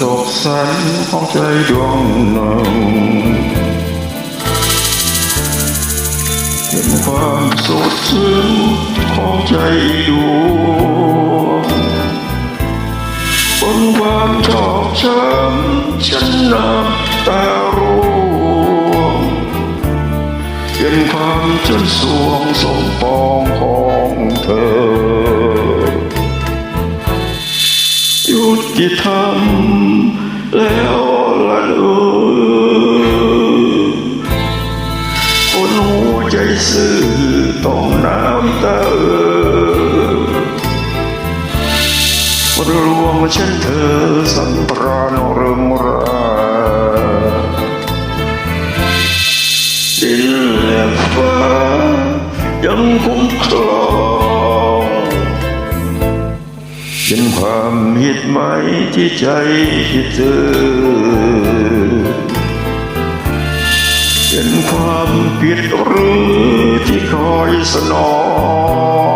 ความโศกสันของใจดวงหนึ่งเป็นความสุดซึ้งของใจดวงบนความชอบช้ำฉันน้ำตาร่วงเป็นความจนสวงสมปองของเธอ ยุติธรรม ฉันเธอสันปราณเริงราดินและฟ้ายังคุ้มครองเป็นความผิดไหมที่ใจคิดเจอเป็นความผิดหรือที่คอยสนอ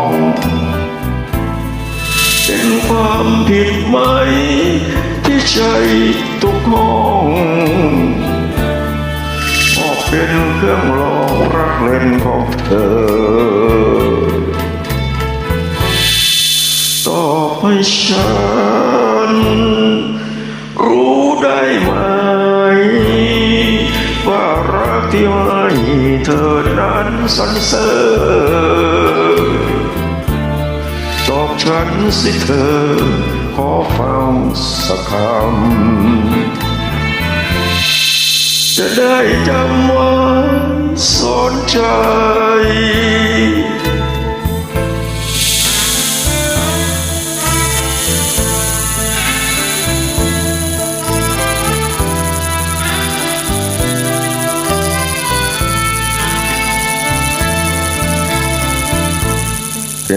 ง ความผิดไหม ที่ใจตกห้องออกเป็นเครื่องรองรักเล่นของเธอตอบให้ฉัน รู้ได้ไหม ว่ารักที่ให้เธอนั้นสันเสริญตอ ฉันสิเธอ ขอฟังสักคำจะได้จำไว้สนใจ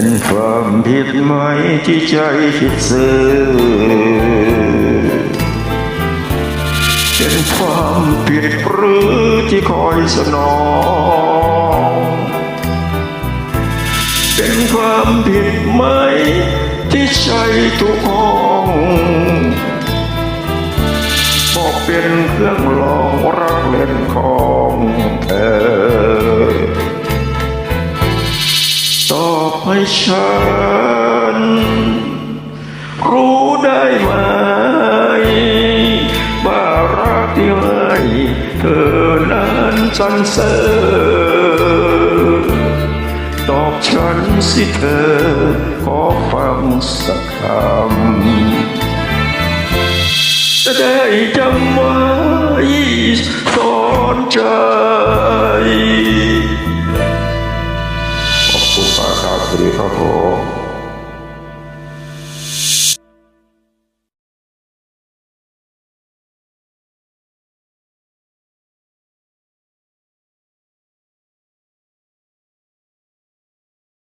เป็นความผิดไหมที่ใจคิดซื่อเป็นความผิดหรือที่คอยสนอง เป็นความผิดไหมที่ใจทุกห้องบอกเป็นเครื่องลองรักเล่นของ ฉัน รู้ได้ไหมว่ารักที่ให้เธอนั้นสันเสริญตอบฉันสิเธอ ขอฟังสักคำจะได้จำไว้สอนใจ